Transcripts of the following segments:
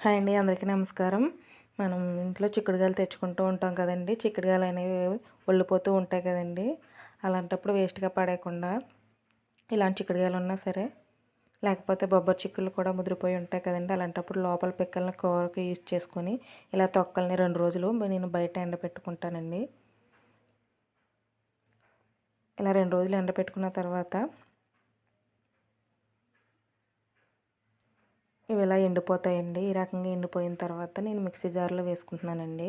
Hi అండి అందరికీ నమస్కారం. మనం ఇంట్లో చిక్కుడుగాయలు తెచ్చుకుంటూ ఉంటాం కదండి. చిక్కుడుగాయలు అనేవి ఒళ్ళిపోతూ ఉంటాయి కదండి. అలాంటప్పుడు వేస్ట్గా పడేయకుండా ఇలాంటి చిక్కుడుగాయలు ఉన్నా సరే లేకపోతే బొబ్బరి చిక్కులు కూడా ముదిరిపోయి ఉంటాయి కదండి. అలాంటప్పుడు లోపల పిక్కల్ని కూరకి యూజ్ చేసుకొని ఇలా తొక్కల్ని రెండు రోజులు నేను బయట ఎండబెట్టుకుంటానండి. ఇలా రెండు రోజులు ఎండబెట్టుకున్న తర్వాత ఇవి ఇలా ఎండిపోతాయండి. ఈ రకంగా ఎండిపోయిన తర్వాత నేను మిక్సీ జార్లో వేసుకుంటున్నానండి.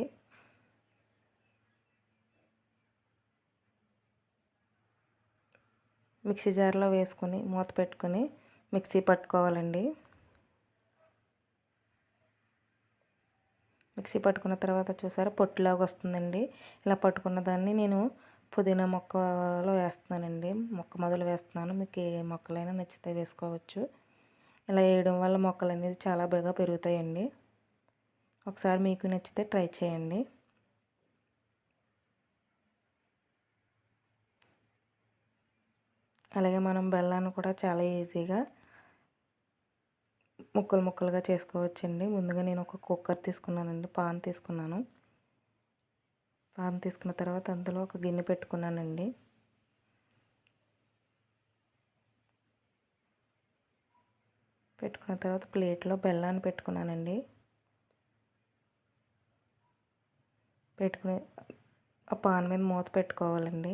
మిక్సీ జార్లో వేసుకొని మూత పెట్టుకొని మిక్సీ పట్టుకోవాలండి. మిక్సీ పట్టుకున్న తర్వాత చూసారా పొట్టులాగా వస్తుందండి. ఇలా పట్టుకున్న దాన్ని నేను పుదీనా మొక్కలో వేస్తున్నానండి. మొక్క మొదలు వేస్తున్నాను. మీకు ఏ మొక్కలైనా నచ్చితే వేసుకోవచ్చు. ఇలా వేయడం వల్ల మొక్కలు అనేది చాలా బాగా పెరుగుతాయండి. ఒకసారి మీకు నచ్చితే ట్రై చేయండి. అలాగే మనం బెల్లాన్ని కూడా చాలా ఈజీగా ముక్కలు ముక్కలుగా చేసుకోవచ్చండి. ముందుగా నేను ఒక కుక్కర్ తీసుకున్నానండి పాన్ తీసుకున్నాను. పాన్ తీసుకున్న తర్వాత అందులో ఒక గిన్నె పెట్టుకున్నానండి. పెట్టుకున్న తర్వాత ప్లేట్లో బెల్లాన్ని పెట్టుకున్నానండి. పెట్టుకుని ఆ పాన్ మీద మూత పెట్టుకోవాలండి.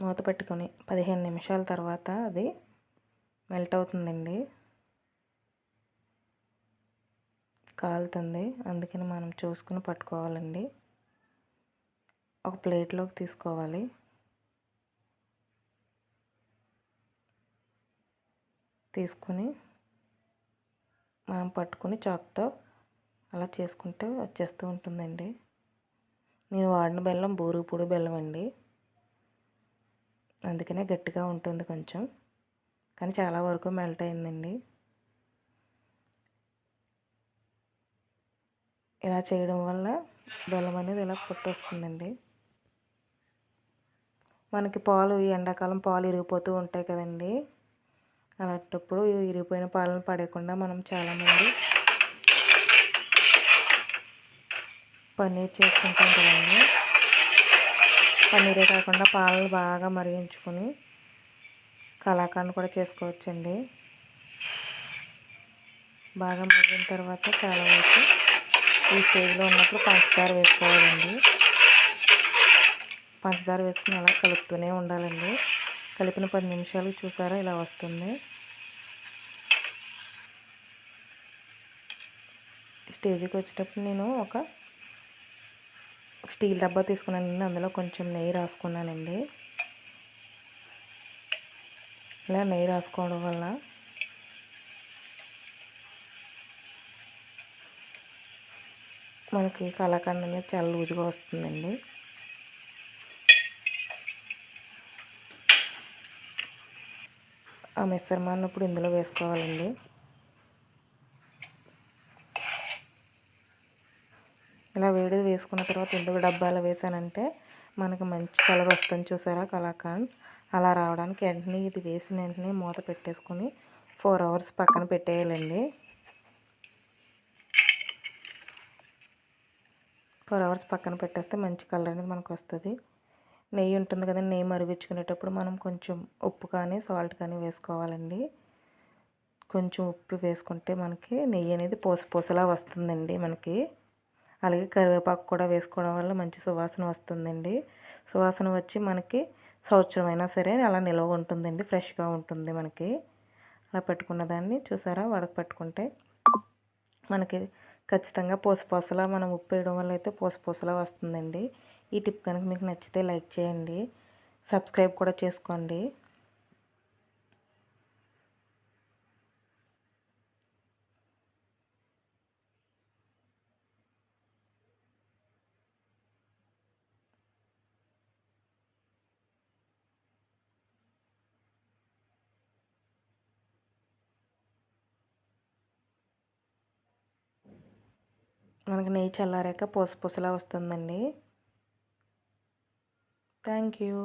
మూత పెట్టుకొని పదిహేను నిమిషాల తర్వాత అది మెల్ట్ అవుతుందండి. కాలుతుంది. అందుకని మనం చూసుకుని పట్టుకోవాలండి. ఒక ప్లేట్లోకి తీసుకోవాలి. తీసుకొని మనం పట్టుకుని చాక్తో అలా చేసుకుంటే వచ్చేస్తూ ఉంటుందండి. నేను వాడిన బెల్లం బూరుగుపూడి బెల్లం అండి. అందుకనే గట్టిగా ఉంటుంది కొంచెం. కానీ చాలా వరకు మెల్ట్ అయిందండి. ఇలా చేయడం వల్ల బెల్లం అనేది ఇలా పుట్టొస్తుందండి. మనకి పాలు ఎండాకాలం పాలు ఇరిగిపోతూ ఉంటాయి కదండి. అలాంటప్పుడు ఇరిగిపోయిన పాలను పడేయకుండా మనం చాలామంది పన్నీర్ చేసుకుంటాం కదండి. పన్నీరే కాకుండా పాలను బాగా మరిగించుకొని కళాఖండ్ కూడా చేసుకోవచ్చండి. బాగా మరిగిన తర్వాత చాలా వరకు ఈ స్టేజ్లో ఉన్నప్పుడు పంచదార వేసుకోవాలండి. పంచదార వేసుకుని అలా కలుపుతూనే ఉండాలండి. కలిపిన పది నిమిషాలు చూసారా ఇలా వస్తుంది. స్టేజ్కి వచ్చేటప్పుడు నేను ఒక స్టీల్ డబ్బా తీసుకున్నానండి. అందులో కొంచెం నెయ్యి రాసుకున్నానండి. ఇలా నెయ్యి రాసుకోవడం వల్ల మనకి కళాఖండ్ అనేది చాలా లూజుగా వస్తుందండి. ఆ మిశ్రమాన్ని ఇప్పుడు ఇందులో వేసుకోవాలండి. ఇలా వేడిది వేసుకున్న తర్వాత ఎందుకు డబ్బాలో వేసానంటే మనకు మంచి కలర్ వస్తుంది చూసారా కళాకాండ్ అలా రావడానికి వెంటనే ఇది వేసిన వెంటనే మూత పెట్టేసుకొని ఫోర్ అవర్స్ పక్కన పెట్టేయాలండి. ఫోర్ అవర్స్ పక్కన పెట్టేస్తే మంచి కలర్ అనేది మనకు వస్తుంది. నెయ్యి ఉంటుంది కదండి నెయ్యి మరిగించుకునేటప్పుడు మనం కొంచెం ఉప్పు కానీ సాల్ట్ కానీ వేసుకోవాలండి. కొంచెం ఉప్పు వేసుకుంటే మనకి నెయ్యి అనేది పూస పూసలా వస్తుందండి మనకి. అలాగే కరివేపాకు కూడా వేసుకోవడం వల్ల మంచి సువాసన వస్తుందండి. సువాసన వచ్చి మనకి సంవత్సరం అయినా సరే అలా నిల్వ ఉంటుందండి ఫ్రెష్గా ఉంటుంది మనకి. అలా పెట్టుకున్న దాన్ని చూసారా? వడక పెట్టుకుంటే మనకి ఖచ్చితంగా పూసపూసలా మనం ఉప్పు వేయడం వల్ల అయితే పూసపూసలా వస్తుందండి. ఈ టిప్ కనుక మీకు నచ్చితే లైక్ చేయండి. సబ్స్క్రైబ్ కూడా చేసుకోండి. మనకి నెయ్యి చల్లారాక పూస పూసలా వస్తుందండి. Thank you.